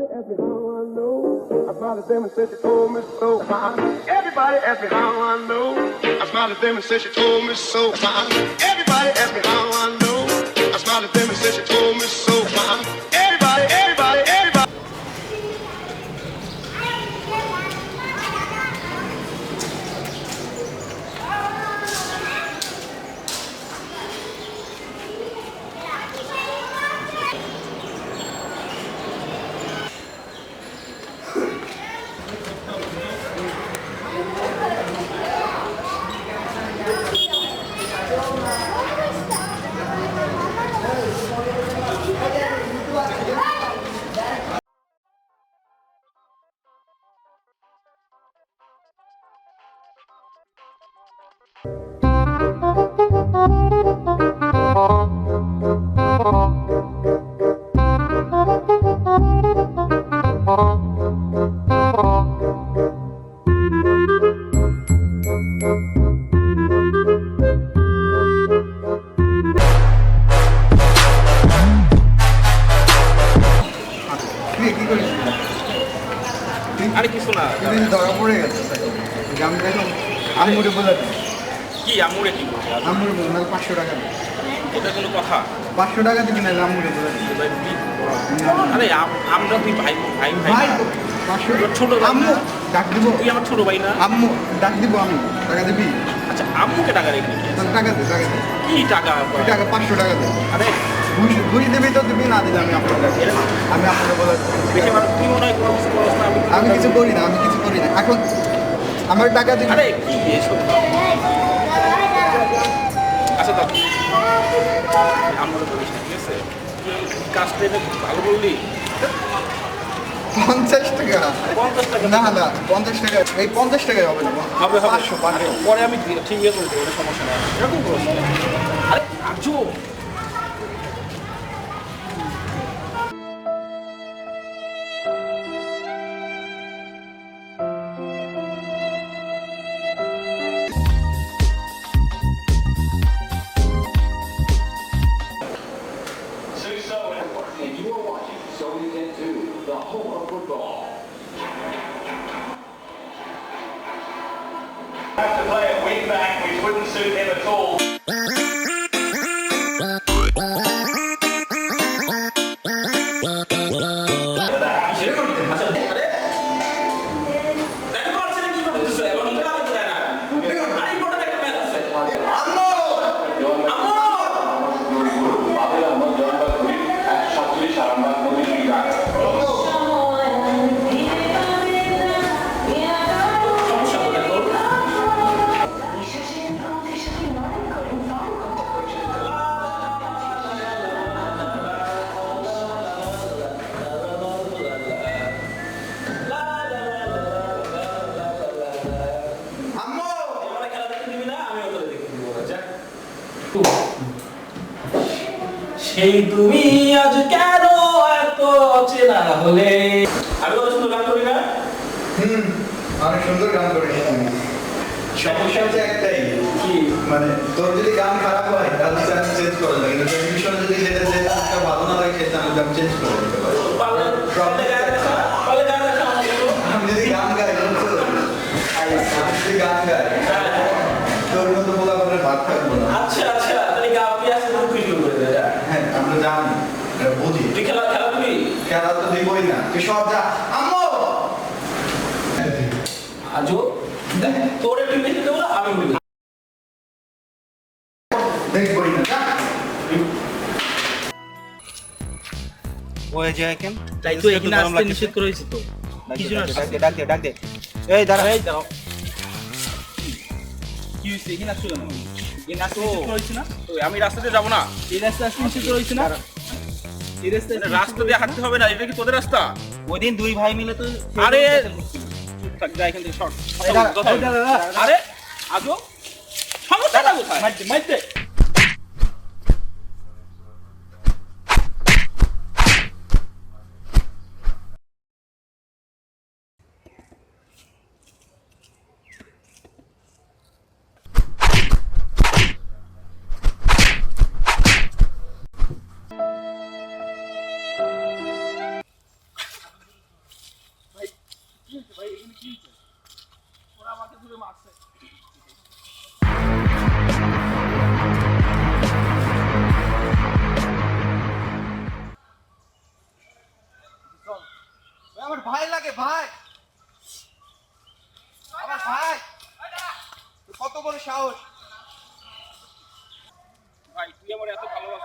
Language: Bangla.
Everybody ask me how I know. I smiled at them and said she told me so. Everybody ask me how I know. I smiled at them and said she told me so. Everybody ask me how আরে কিছু না। ধরা পড়ে গেছে। আমি দেখুন আম্মুরে বলে দিই কি আমুরে কি বলছে? আম্মুরে বলে নাহলে পাঁচশো টাকা এটা কোনো কথা? পাঁচশো টাকা দিবি নাহলে আম্মুরে বলে দিই আরে আমরা তুই ভাই ভাই ভাই? পাঁচশো ছোট আম্মু ডাক দিব। তুই আমার ছোট ভাই না? আম্মু ডাক দিব আমি। টাকা দিবি? আচ্ছা আম্মুকে টাকা রেখে টাকা দে টাকা দে। কি টাকা? টাকা পাঁচশো টাকা দে। আরে ঘুষ দিবি তো দিবি না দিলে আমি আপনার টাকা আমি আপনাকে বলে আমার তুই মনে হয় কিছু আমি কিছু করি না আমি কিছু করি না। এখন আমার টাকা দিবি। আরে কি এসব আচ্ছা আমরা বলিস ঠিক আছে? কাজটা এটা ভালো বললি। পঞ্চাশ টাকা। পঞ্চাশ টাকা। না না পঞ্চাশ টাকা। এই পঞ্চাশ টাকায় হবে না হবে পাঁচশো পাঁচশো। পরে আমি ঠিক ইয়ে করে দেবো সমস্যা নেই। এরকম করো। আরে আজও? Football. have to play at wing back, which wouldn't suit him at all. সেই তুমি আজ কেন এত চেনা হলে? আমি কত সুন্দর গান করি না হুম অনেক সুন্দর গান তুমি সমস্যা হচ্ছে একটাই কি? মানে তোর যদি গান খারাপ হয় তাহলে আমি চেঞ্জ করে দেবো কিন্তু টেলিভিশনে যদি যেটা যে গানটা ভালো না লাগে সেটা আমি আমি চেঞ্জ করে দিতে পারি গান। আমি যদি গাই বুঝছ? আমি যদি গান গাই তোর মতো বলা করে ভাগ থাকব না আচ্ছা আচ্ছা তাহলে গা আপনি আসতে খুব খুশি করে দেয় যা। হ্যাঁ আমরা জানি এটা বুঝি তুই খেলা খেলা দিবি খেলা তো সব আম্মু! আজও দেখ তোর একটু দেখতে দেবো আমি বলি দেখবই না ওই যে কেন? তাই তো এখানে আসতে নিষেধ করেছি তো। কিছু না ডাক দে ডাক দে ডাক দে এই দাঁড়া। এই দাঁড়াও। কি হয়েছে? এখানে আসছো কেন? এখানে আসতে নিষেধ করেছি না? তো আমি রাস্তাতে যাব না। এই রাস্তা আসতে নিষেধ করেছি না? রাস্তা মানে দিয়ে হাঁটতে হবে না এটা কি তোদের রাস্তা? ওই দিন দুই ভাই মিলে তো আরে! চুপ থাক যা এখান থেকে দাঁড়া। আরে আজও? সমস্যাটা কোথায়? মাইতে মারছে আমার ভাই লাগে, ভাই। আমার ভাই। কত বড় সাহস। ভাই, তুই আমার এত ভালোবাসা